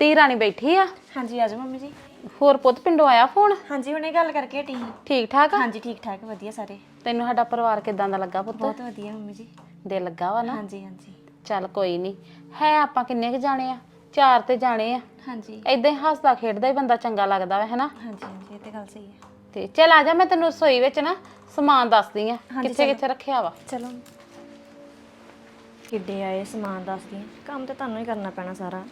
ਤੀ ਰਾਣੀ ਬੈਠੀ ਆ? ਹਾਂਜੀ ਆਜੋ ਮੰਮੀ ਜੀ। ਹੋਰ ਪੁੱਤ ਪਿੰਡੋਂ ਆਇਆ ਫੋਨ? ਹਾਂਜੀ ਹੁਣੇ ਗੱਲ ਕਰਕੇ ਹਟੀ ਸੀ। ਠੀਕ ਠਾਕ ਆ? ਹਾਂਜੀ ਠੀਕ ਠਾਕ ਵਧੀਆ ਸਾਰੇ। ਤੈਨੂੰ ਸਾਡਾ ਪਰਿਵਾਰ ਕਿਦਾਂ ਦਾ ਲੱਗਾ ਪੁੱਤ? ਬਹੁਤ ਵਧੀਆ ਮੰਮੀ ਜੀ। ਦਿਲ ਲੱਗਾ ਵਾ ਨਾ? ਹਾਂਜੀ ਹਾਂਜੀ। ਚੱਲ ਕੋਈ ਨਹੀਂ ਹੈ ਆਪਾਂ ਕਿੰਨੇ ਕੁ ਜਾਣੇ ਆ? ਚਾਰ ਤੇ ਜਾਣੇ ਆ। ਹਾਂਜੀ। ਏਦਾਂ ਹੀ ਹੱਸਦਾ ਖੇਡਦਾ ਹੀ ਬੰਦਾ ਚੰਗਾ ਲੱਗਦਾ ਵਾ ਹੈਨਾ? ਹਾਂਜੀ ਹਾਂਜੀ ਇਹ ਤੇ ਗੱਲ ਸਹੀ ਹੈ ਤੇ ਚੱਲ ਆ ਜਾ ਮੈਂ ਤੈਨੂੰ ਰਸੋਈ ਵਿੱਚ ਨਾ ਸਮਾਨ ਦੱਸਦੀ ਆ। ਹਾਂਜੀ, ਕਿੱਥੇ ਕਿੱਥੇ ਰੱਖਿਆ ਵਾ? ਚਲੋ। ਕਿੱਡੇ ਆਏ ਸਮਾਨ ਦੱਸਦੀ ਹਾਂ। ਕੰਮ ਤੇ ਤੁਹਾਨੂੰ ਹੀ ਕਰਨਾ ਪੈਣਾ ਸਾਰਾ।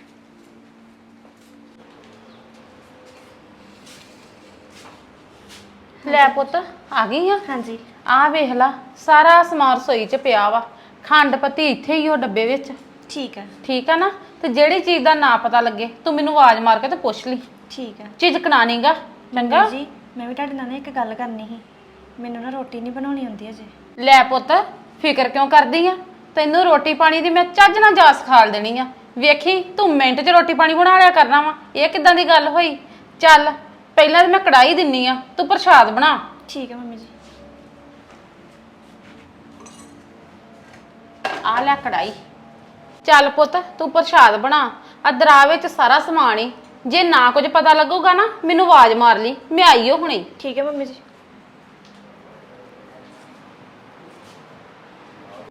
ਲੈ ਪੁੱਤ ਆ ਗਈ ਆ? ਹਾਂਜੀ। ਆ ਵੇਖ ਲਾ ਸਾਰਾ ਸਮਾਨ ਰਸੋਈ 'ਚ ਪਿਆ ਵਾ। ਖੰਡ ਪੱਤੀ ਇੱਥੇ ਹੀ ਉਹ ਡੱਬੇ ਵਿੱਚ। ਠੀਕ ਹੈ ਠੀਕ ਆ ਨਾ? ਤੇ ਜਿਹੜੀ ਚੀਜ਼ ਦਾ ਨਾ ਪਤਾ ਲੱਗੇ ਤੂੰ ਮੈਨੂੰ ਆਵਾਜ਼ ਮਾਰ ਕੇ ਤੇ ਪੁੱਛ ਲਈ। ਠੀਕ ਹੈ ਝਿਜਕਣਾ ਨਹੀਂਗਾ ਚੰਗਾ? ਜੀ ਮੈਂ ਵੀ ਤੁਹਾਡੇ ਨਾਲ ਨਾ ਇੱਕ ਗੱਲ ਕਰਨੀ ਸੀ। ਮੈਨੂੰ ਨਾ ਰੋਟੀ ਨਹੀਂ ਬਣਾਉਣੀ ਆਉਂਦੀ ਅਜੇ। ਲੈ ਪੁੱਤ ਫਿਕਰ ਕਿਉਂ ਕਰਦੀ ਆ? ਤੈਨੂੰ ਰੋਟੀ ਪਾਣੀ ਦੀ ਮੈਂ ਚੱਜ ਨਾਲ ਜਾ ਸਿਖਾਲ ਦੇਣੀ ਆ। ਵੇਖੀ ਤੂੰ ਮਿੰਟ 'ਚ ਰੋਟੀ ਪਾਣੀ ਬਣਾ ਲਿਆ ਕਰਨਾ ਵਾ। ਇਹ ਕਿਦਾਂ ਦੀ ਗੱਲ ਹੋਈ? ਚੱਲ ਪਹਿਲਾਂ ਤਾਂ ਮੈਂ ਕੜਾਈ ਦਿੰਨੀ ਆ ਤੂੰ ਪ੍ਰਸ਼ਾਦ ਬਣਾ। ਠੀਕ ਹੈ ਮੰਮੀ ਜੀ। ਆ ਲੈ ਕੜਾਈ ਚੱਲ ਪੁੱਤ ਤੂੰ ਪ੍ਰਸ਼ਾਦ ਬਣਾ। ਆ ਦਰਾ ਵਿੱਚ ਸਾਰਾ ਸਮਾਨ ਈ। ਜੇ ਨਾ ਕੁਝ ਪਤਾ ਲੱਗੂਗਾ ਨਾ ਮੈਨੂੰ ਆਵਾਜ਼ ਮਾਰ ਲਈ। ਮੈਂ ਆਈਓ ਹੁਣੇ। ਠੀਕ ਹੈ ਮੰਮੀ ਜੀ।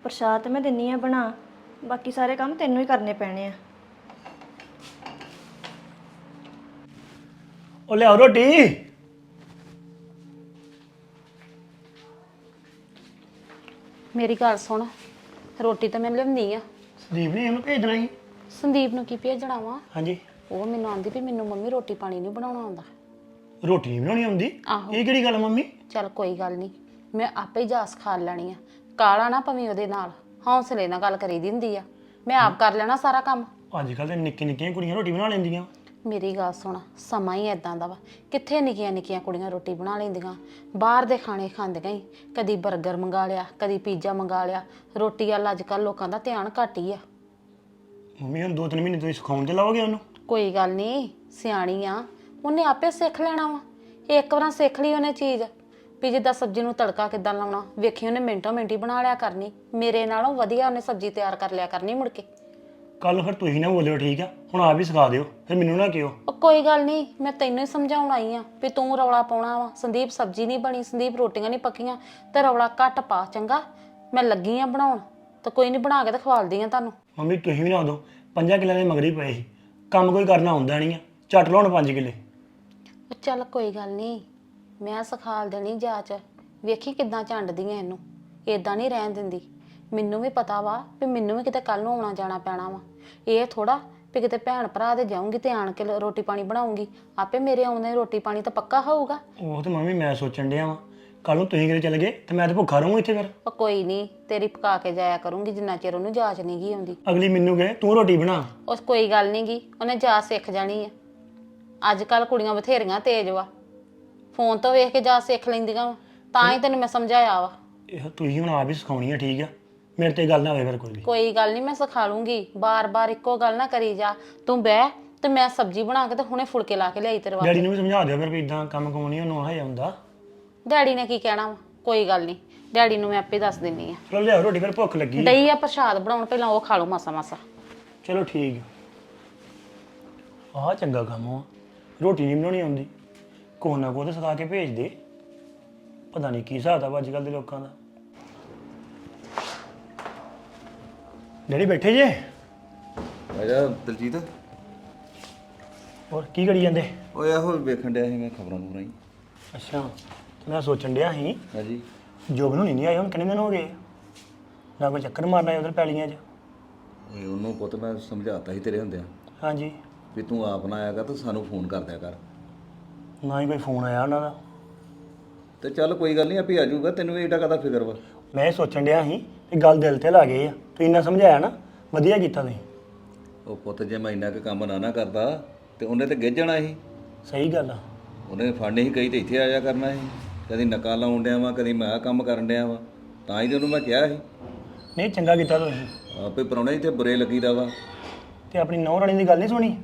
ਪ੍ਰਸ਼ਾਦ ਤੇ ਮੈਂ ਦਿੰਨੀ ਆ ਬਣਾ। ਬਾਕੀ ਸਾਰੇ ਕੰਮ ਤੈਨੂੰ ਹੀ ਕਰਨੇ ਪੈਣੇ ਆ। ਉਹ ਲਿਆਓ ਰੋਟੀ। ਮੇਰੀ ਗੱਲ ਸੁਣ। ਰੋਟੀ ਤਾਂ ਮੈਂ ਲਿਆਉਂਦੀ ਆ। ਸੰਦੀਪ ਨੇ ਇਹਨੂੰ ਭੇਜਣਾ ਸੀ। ਸੰਦੀਪ ਨੂੰ ਕੀ ਭੇਜਣਾ ਵਾ? ਹਾਂਜੀ। ਉਹ ਮੈਨੂੰ ਆਂਦੀ ਵੀ ਮੈਨੂੰ ਮੰਮੀ ਰੋਟੀ ਪਾਣੀ ਨਹੀਂ ਬਣਾਉਣਾ ਆਉਂਦਾ। ਰੋਟੀ ਨਹੀਂ ਬਣਾਉਣੀ ਆਉਂਦੀ? ਆਹੋ। ਇਹ ਕਿਹੜੀ ਗੱਲ ਮੰਮੀ? ਚੱਲ ਕੋਈ ਗੱਲ ਨਹੀਂ। ਮੈਂ ਆਪੇ ਜਾਸ ਖਾ ਲੈਣੀ ਆ। ਕਾਲਾ ਨਾ ਪਵੀ ਉਹਦੇ ਨਾਲ। ਹੌਸਲੇ ਨਾਲ ਗੱਲ ਕਰੀਦੀ ਹੁੰਦੀ ਆ। ਮੈਂ ਆਪ ਕਰ ਲੈਣਾ ਸਾਰਾ ਕੰਮ। ਅੱਜ ਕੱਲ ਤੇ ਨਿੱਕੀ ਨਿੱਕੀਆਂ ਕੁੜੀਆਂ ਰੋਟੀ ਬਣਾ ਲੈਂਦੀਆਂ। ਮੇਰੀ ਗੱਲ ਸੁਣ ਸਮਾਂ ਹੀ ਐਦਾਂ ਦਾ ਵਾ। ਕਿੱਥੇ ਨਿੱਕੀਆਂ ਨਿੱਕੀਆਂ ਕੁੜੀਆਂ ਰੋਟੀ ਬਣਾ ਲੈਂਦੀਆਂ? ਬਾਹਰ ਦੇ ਖਾਣੇ ਖਾਂਦੀਆਂ ਹੀ ਕਦੀ 버ਗਰ ਮੰਗਾ ਲਿਆ ਕਦੀ ਪੀਜ਼ਾ ਮੰਗਾ ਲਿਆ। ਰੋਟੀ ਵੱਲ ਅੱਜ ਕੱਲ ਲੋਕਾਂ ਦਾ ਧਿਆਨ ਘੱਟ ਹੀ ਆ। ਮੰਮੀ ਹੁਣ ਦੋ ਤਿੰਨ ਮਹੀਨੇ ਤੁਸੀਂ ਸਿਖਾਉਣ ਤੇ ਲਾਓਗੇ ਉਹਨੂੰ? ਕੋਈ ਗੱਲ ਨਹੀਂ ਸਿਆਣੀ ਆ। ਉਹਨੇ ਆਪੇ ਸਿੱਖ ਲੈਣਾ ਵਾ। ਇੱਕ ਵਾਰ ਸਿੱਖ ਲਈ ਉਹਨੇ ਚੀਜ਼। ਵੀ ਜਿੱਦਾਂ ਸਬਜ਼ੀ ਨੂੰ ਤੜਕਾ ਕਿੱਦਾਂ ਲਾਉਣਾ ਵੇਖੀ ਉਹਨੇ ਮਿੰਟੋ ਮਿੰਟੀ ਬਣਾ ਲਿਆ ਕਰਨੀ। ਮੇਰੇ ਨਾਲੋਂ ਵਧੀਆ ਉਹਨੇ ਸਬਜ਼ੀ ਤਿਆਰ ਕਰ ਲਿਆ ਕਰਨੀ ਮੁੜ ਕੇ। ਕੱਲ ਫਿਰ ਤੁਸੀਂ ਨਾ ਬੋਲਿਓ ਠੀਕ ਆ ਹੁਣ ਆਪ ਹੀ ਸਿਖਾ ਦਿਓ ਫਿਰ ਮੈਨੂੰ ਨਾ ਕਿਹੋ। ਉਹ ਕੋਈ ਗੱਲ ਨਹੀਂ ਮੈਂ ਤੈਨੂੰ ਹੀ ਸਮਝਾਉਣ ਆਈ ਆ ਵੀ ਤੂੰ ਰੌਲਾ ਪਾਉਣਾ ਵਾ ਸੰਦੀਪ ਸਬਜ਼ੀ ਨਹੀਂ ਬਣੀ ਸੰਦੀਪ ਰੋਟੀਆਂ ਨਹੀਂ ਪੱਕੀਆਂ ਤੇ ਰੌਲਾ ਘੱਟ ਪਾ ਚੰਗਾ ਮੈਂ ਲੱਗੀ ਆ ਬਣਾਉਣ ਤਾਂ ਕੋਈ ਨਹੀਂ ਬਣਾ ਕੇ ਤੇ ਖਵਾਲਦੀ ਆ ਤੁਹਾਨੂੰ। ਮੰਮੀ ਤੁਸੀਂ ਵੀ ਨਾ ਉਦੋਂ ਪੰਜਾਂ ਕਿੱਲਿਆਂ ਦੇ ਮਗਰੀ ਪਏ ਸੀ ਕੰਮ ਕੋਈ ਕਰਨਾ ਹੁੰਦਾ ਨਹੀਂ ਆ ਝੱਟ ਲਾਉਣ 5 ਕਿੱਲੇ। ਉਹ ਚੱਲ ਕੋਈ ਗੱਲ ਨਹੀਂ ਮੈਂ ਸਿਖਾਲ ਦੇਣੀ ਜਾਚ ਵੇਖੀ ਕਿੱਦਾਂ ਝੰਡਦੀਆਂ ਇਹਨੂੰ ਏਦਾਂ ਨਹੀਂ ਰਹਿਣ ਦਿੰਦੀ। ਮੈਨੂੰ ਵੀ ਪਤਾ ਵਾ ਵੀ ਮੈਨੂੰ ਵੀ ਕਿਤੇ ਕੱਲ ਨੂੰ ਆਉਣਾ ਜਾਣਾ ਪੈਣਾ ਵਾ। ਇਹ ਥੋੜਾ ਵੀ ਕਿਤੇ ਭੈਣ ਭਰਾ ਦੇ ਜਾਊਂਗੀ ਤੇ ਆਣ ਕੇ ਰੋਟੀ ਪਾਣੀ ਬਣਾਉਂਗੀ ਆਪੇ ਮੇਰੇ ਆਉਂਦੇ ਰੋਟੀ ਪਾਣੀ ਤਾਂ ਪੱਕਾ ਹੋਊਗਾ। ਉਹ ਤੇ ਮੰਮੀ ਮੈਂ ਸੋਚਣ ਡਿਆ ਵਾਂ ਕੱਲ ਨੂੰ ਤੁਸੀਂ ਕਿਤੇ ਚਲੇ ਗਏ ਤੇ ਮੈਂ ਤੇ ਭੁੱਖਾ ਰਹੂੰ ਇੱਥੇ ਫਿਰ। ਉਹ ਕੋਈ ਨਹੀਂ ਤੇਰੀ ਪਕਾ ਕੇ ਜਾਇਆ ਕਰੂੰਗੀ ਜਿੰਨਾ ਚਿਰ ਉਹਨੂੰ ਜਾਚ ਨਹੀਂ ਗਈ ਆਉਂਦੀ। ਅਗਲੀ ਮੈਨੂੰ ਕਹੇ ਤੂੰ ਰੋਟੀ ਬਣਾ। ਉਸ ਕੋਈ ਗੱਲ ਨਹੀਂ ਗੀ ਉਹਨੇ ਜਾ ਸਿੱਖ ਜਾਣੀ ਆ। ਅੱਜ ਕੱਲ ਕੁੜੀਆਂ ਬਥੇਰੀਆਂ ਤੇਜ਼ ਵਾ। ਫੋਨ ਤੋਂ ਵੇਖ ਕੇ ਜਾ ਸਿੱਖ ਲੈਂਦੀਆਂ ਵਾ। ਤਾਂ ਹੀ ਤੈਨੂੰ ਮੈਂ ਸਮਝਾਇਆ ਵਾ। ਇਹ ਤੁਸੀਂ ਹੁਣ ਆਪ ਹੀ ਸਿਖਾਉਣੀ ਆ ਠੀਕ ਆ? ਮੇਰੇ ਤੇ ਗੱਲ ਨਾ ਹੋਵੇ ਫਿਰ ਕੋਈ ਵੀ ਕੋਈ ਗੱਲ ਨਹੀਂ ਮੈਂ ਸਿਖਾ ਲੂੰਗੀ। ਬਾਰ-ਬਾਰ ਇੱਕੋ ਗੱਲ ਨਾ ਕਰੀ ਜਾ। ਤੂੰ ਬਹਿ ਤੇ ਮੈਂ ਸਬਜ਼ੀ ਬਣਾ ਕੇ ਤੇ ਹੁਣੇ ਫੁਲਕੇ ਲਾ ਕੇ ਲਿਆਈ ਤੇਰੇ ਵਾਸਤੇ। ਡੈਡੀ ਨੂੰ ਵੀ ਸਮਝਾ ਦਿਓ ਫਿਰ ਵੀ ਇਦਾਂ ਕੰਮ ਕੋਲ ਨਹੀਂ ਉਹਨੂੰ ਆਹ ਆਉਂਦਾ ਡੈਡੀ ਨੇ ਕੀ ਕਹਿਣਾ ਵਾ? ਕੋਈ ਗੱਲ ਨਹੀਂ ਡੈਡੀ ਨੂੰ ਮੈਂ ਆਪੇ ਦੱਸ ਦਿੰਨੀ ਆ। ਚਲੋ ਲਿਆਓ ਰੋਟੀ ਫਿਰ ਭੁੱਖ ਲੱਗੀ। ਦਹੀਂ ਆ ਪ੍ਰਸ਼ਾਦ ਬਣਾਉਣ ਪਹਿਲਾਂ ਉਹ ਖਾ ਲਓ ਮਾਸਾ ਮਾਸਾ। ਚਲੋ ਠੀਕ ਆ। ਆਹ ਚੰਗਾ ਕੰਮ ਆ। ਰੋਟੀ ਨਹੀਂ ਬਣਾਉਣੀ ਆਉਂਦੀ। ਕੋਹ ਨਾ ਕੋਹ ਤੇ ਸਿਖਾ ਕੇ ਭੇਜ ਦੇ। ਪਤਾ ਨਹੀਂ ਕੀ ਹਿਸਾਬ ਆ ਅੱਜ ਕੱਲ ਦੇ ਲੋਕਾਂ ਦਾ। ਡੈਡੀ ਬੈਠੇ ਜੇ? ਆਜਾ ਦਲਜੀਤ। ਹੋਰ ਕੀ ਕਰੀ ਜਾਂਦੇ? ਓਏ ਆਹੋ ਵੇਖਣ ਡਿਆ ਸੀ ਮੈਂ ਖਬਰਾਂ ਨੂੰ ਹੀ ਅੱਛਾ ਮੈਂ ਸੋਚਣ ਡਿਆ ਸੀ ਹਾਂਜੀ। ਜੋਬ ਨੂੰ ਨਹੀਂ ਆਏ ਹੁਣ ਕਿੰਨੇ ਦਿਨ ਹੋ ਗਏ? ਨਾ ਕੋਈ ਚੱਕਰ ਮਾਰਨਾ ਉਧਰ ਪੈਲੀਆਂ 'ਚ? ਓਏ ਉਹਨੂੰ ਪੁੱਤ ਮੈਂ ਸਮਝਾਤਾ ਸੀ ਤੇਰੇ ਹੁੰਦਿਆਂ। ਹਾਂਜੀ। ਵੀ ਤੂੰ ਆਪ ਨਾ ਆਇਆ ਕਰ ਤੇ ਸਾਨੂੰ ਫੋਨ ਕਰ ਦਿਆ ਕਰ। ਨਾ ਹੀ ਕੋਈ ਫੋਨ ਆਇਆ ਉਹਨਾਂ ਦਾ। ਤੇ ਚੱਲ ਕੋਈ ਗੱਲ ਨਹੀਂ ਆਪੇ ਆ ਜਾਊਗਾ ਤੈਨੂੰ ਵੀ ਏਡਾ ਕਾਹਦਾ ਫਿਕਰ ਵਾ। ਮੈਂ ਇਹ ਸੋਚਣ ਡਿਆ ਸੀ ਕਿ ਗੱਲ ਦਿਲ ਤੇ ਲਾ ਗਏ ਆ। ਤੁਸੀਂ ਇੰਨਾ ਸਮਝਾਇਆ ਨਾ ਵਧੀਆ ਕੀਤਾ ਤੁਸੀਂ। ਉਹ ਪੁੱਤ ਜੇ ਮੈਂ ਇੰਨਾ ਕੁ ਕੰਮ ਨਾ ਨਾ ਕਰਦਾ ਤੇ ਉਹਨੇ ਤੇ ਗਿੱਝ ਜਾਣਾ ਸੀ। ਸਹੀ ਗੱਲ ਆ। ਉਹਨੇ ਫੜਨੀ ਸੀ ਕਈ ਤੇ ਇੱਥੇ ਆਇਆ ਕਰਨਾ ਸੀ। ਕਦੀ ਨਕਾ ਲਾਉਣ ਡਿਆ ਵਾ ਕਦੀ ਮੈਂ ਆਹ ਕੰਮ ਕਰਨ ਡਿਆ ਵਾ। ਤਾਂ ਹੀ ਤੇ ਉਹਨੂੰ ਮੈਂ ਕਿਹਾ ਸੀ। ਨਹੀਂ ਚੰਗਾ ਕੀਤਾ ਤੁਸੀਂ। ਆਪੇ ਪਰੌਣੇ ਇੱਥੇ ਬੁਰੇ ਲੱਗੀਦਾ ਵਾ। ਤੇ ਆਪਣੀ ਨੌ ਰਾਣੀ ਦੀ ਗੱਲ ਨਹੀਂ ਸੁਣੀ?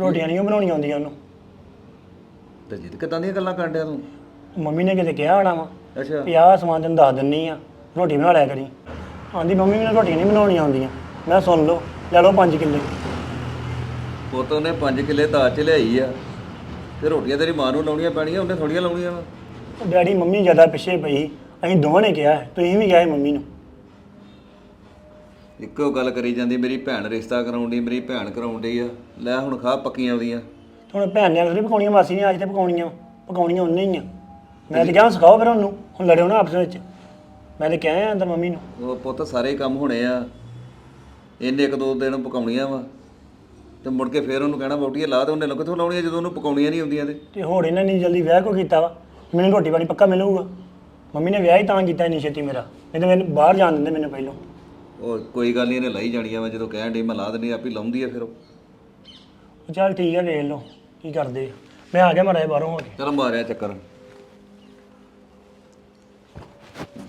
ਰੋਟੀਆਂ ਨਹੀਂ ਉਹ ਬਣਾਉਣੀਆਂ ਆਉਂਦੀਆਂ ਉਹਨੂੰ। ਦਲਜੀਤ ਕਿਦਾਂ ਦੀਆਂ ਗੱਲਾਂ ਕਰਨ ਡਿਆ ਤੂੰ? ਮੰਮੀ ਨੇ ਕਿਤੇ ਕਿਹਾ ਹੋਣਾ ਵਾ ਅੱਛਾ। ਵੀ ਆਹ ਸਮਾਨ ਤੈਨੂੰ ਦੱਸ ਦਿੰਨੀ ਆ। ਰੋਟੀ ਬਣਾ ਲਿਆ ਕਰੀ। ਆਂਦੀ ਮੰਮੀ ਮੈਨੂੰ ਰੋਟੀ ਨਹੀਂ ਬਣਾਉਣੀਆਂ ਆਉਂਦੀਆਂ। ਮੈਂ ਸੁਣ ਲਓ ਲੈ ਲਓ 5 ਕਿੱਲੇ। ਪੁੱਤ ਉਹਨੇ 5 ਕਿੱਲੇ ਦਾਜ ਚ ਲਿਆਈ ਆ। ਤੇ ਰੋਟੀਆਂ ਤੇਰੀ ਮਾਂ ਨੂੰ ਲਾਉਣੀਆਂ ਪੈਣੀਆਂ ਉਹਨੇ ਥੋੜੀਆਂ ਲਾਉਣੀਆਂ ਵਾ। ਉਹ ਡੈਡੀ ਮੰਮੀ ਜ਼ਿਆਦਾ ਪਿੱਛੇ ਪਈ। ਅਸੀਂ ਦੋਵਾਂ ਨੇ ਕਿਹਾ ਤੁਸੀਂ ਵੀ ਕਿਹਾ ਸੀ ਮੰਮੀ ਨੂੰ। ਇੱਕੋ ਗੱਲ ਕਰੀ ਜਾਂਦੀ ਮੇਰੀ ਭੈਣ ਰਿਸ਼ਤਾ ਕਰਾਉਂਦੀ ਮੇਰੀ ਭੈਣ ਕਰਾਉਂਦੀ ਆ। ਲੈ ਹੁਣ ਖਾ ਪੱਕੀਆਂ ਉਹਦੀਆਂ। ਤੇ ਹੁਣ ਭੈਣ ਨੇ ਅਗਲੀ ਪਕਾਉਣੀਆਂ ਮਾਸੀ ਨੇ ਅੱਜ ਤੇ ਪਕਾਉਣੀਆਂ ਪਕਾਉਣੀਆਂ ਉਹਨੇ ਹੀ ਆ। ਮੈਂ ਤੇ ਕਿਹਾ ਸਿਖਾਓ ਫਿਰ ਉਹਨੂੰ ਹੁਣ ਲੜਿਓ ਨਾ ਆਪਸ ਵਿੱਚ। ਮੈਂ ਤੇ ਕਿਹਾ ਅੰਦਰ ਮੰਮੀ ਨੂੰ। ਉਹ ਪੁੱਤ ਸਾਰੇ ਕੰਮ ਹੋਣੇ ਆ। ਇਹਨੇ ਇੱਕ ਦੋ ਦਿਨ ਪਕਾਉਣੀਆਂ ਵਾ। ਤੇ ਮੁੜ ਕੇ ਫੇਰ ਉਹਨੂੰ ਕਹਿਣਾ ਬੋਟੀਆਂ ਲਾ ਤੇ ਉਹਨੇ ਲੋਕ ਕਿੱਥੋਂ ਲਾਉਣੀਆਂ ਜਦੋਂ ਉਹਨੂੰ ਪਕਾਉਣੀਆਂ ਨਹੀਂ ਆਉਂਦੀਆਂ ਤੇ। ਤੇ ਹੋਰ ਇਹਨਾਂ ਨੇ ਜਲਦੀ ਵਿਆਹ ਕੋ ਕੀਤਾ ਵਾ? ਮੈਨੂੰ ਰੋਟੀ ਪਾਣੀ ਪੱਕਾ ਮਿਲੂਗਾ। ਮੰਮੀ ਨੇ ਵਿਆਹ ਹੀ ਤਾਂ ਕੀਤਾ ਨਹੀਂ ਛੇਤੀ ਮੇਰਾ। ਨਹੀਂ ਤਾਂ ਮੈਨੂੰ ਬਾਹਰ ਜਾਣ ਦਿੰਦੇ ਮੈਨੂੰ ਪਹਿਲਾਂ। ਉਹ ਕੋਈ ਗੱਲ ਨਹੀਂ ਇਹਨੇ ਲਾਈ ਜਾਣੀਆਂ ਵਾ। ਜਦੋਂ ਕਹਿਣ ਡਈ ਮੈਂ ਲਾ ਦਿੰਦੀ ਆਪੀ ਲਾਉਂਦੀ ਆ ਫਿਰ ਉਹ। ਚੱਲ ਠੀਕ ਹੈ ਵੇਖ ਲਓ ਕੀ ਕਰਦੇ ਆ। ਮੈਂ ਆ ਗਿਆ ਮਰਾਏ ਬਾਹਰੋਂ ਹੋ ਕੇ। ਚਲ ਮਾਰਿਆ ਚੱਕਰ।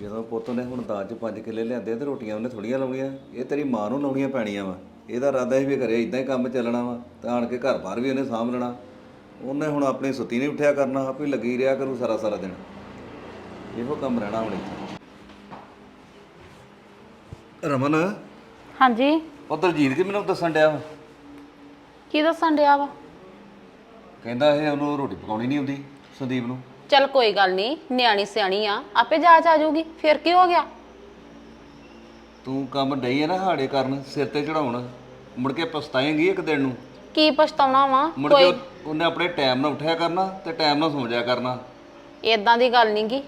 ਜਦੋਂ ਪੁੱਤ ਨੇ ਹੁਣ ਦਾਜ ਚ 5 ਕਿੱਲੇ ਲਿਆਂਦੇ ਤੇ ਰੋਟੀਆਂ ਉਹਨੇ ਥੋੜੀਆਂ ਲਾਉਣੀਆਂ ਇਹ ਤੇਰੀ ਮਾਂ ਨੂੰ ਲਾਉਣੀਆਂ ਪੈਣੀਆਂ ਵਾ। ਇਹਦਾ ਇਰਾਦਾ ਸੀ ਵੀ ਘਰੇ ਇਦਾਂ ਹੀ ਕੰਮ ਚੱਲਣਾ ਵਾ ਤਾਂ ਆਣ ਕੇ ਘਰ ਬਾਹਰ ਵੀ ਉਹਨੇ ਸਾਂਭ ਲੈਣਾ। ਉਹਨੇ ਹੁਣ ਆਪਣੀ ਸੁੱਤੀ ਨਹੀਂ ਉੱਠਿਆ ਕਰਨਾ ਆਪੇ ਲੱਗੀ ਰਿਹਾ ਕਰੂ ਸਾਰਾ ਸਾਰਾ ਦਿਨ। ਇਹੋ ਕੰਮ ਰਹਿਣਾ ਹੁਣ ਇੱਥੇ। ਰਮਨ? ਹਾਂਜੀ। ਉਧਰ ਜੀਤ ਕੇ ਮੈਨੂੰ ਦੱਸਣ ਡਿਆ ਵਾ। ਕੀ ਦੱਸਣ ਡਿਆ ਵਾ? ਕਹਿੰਦਾ ਇਹ ਉਹਨੂੰ ਰੋਟੀ ਪਕਾਉਣੀ ਨਹੀਂ ਆਉਂਦੀ ਸੰਦੀਪ ਨੂੰ। ਚੱਲ ਕੋਈ ਗੱਲ ਨਹੀਂ ਨਿਆਣੀ ਸਿਆਣੀ ਆ ਆਪੇ ਜਾਚ ਆ ਜਾਊਗੀ ਫਿਰ ਕੀ ਹੋ ਗਿਆ? ਤੂੰ ਕੰਮ ਡਈ ਆ ਨਾ ਹਾੜੇ ਕਰਨ ਸਿਰ ਤੇ ਚੜਾਉਣ ਮੁੜ ਕੇ ਪਛਤਾਏਂਗੀ ਇੱਕ ਦਿਨ ਨੂੰ? ਕੀ ਪਛਤਾਉਣਾ ਵਾ? ਮੁੜ ਕੇ ਉਹ- ਉਹਨੇ ਆਪਣੇ ਟਾਈਮ ਨਾਲ ਉੱਠਿਆ ਕਰਨਾ ਤੇ ਟਾਈਮ ਨਾਲ ਸੌਂ ਜਾਇਆ ਕਰਨਾ। ਇਦਾਂ ਦੀ ਗੱਲ ਨਹੀਂਗੀ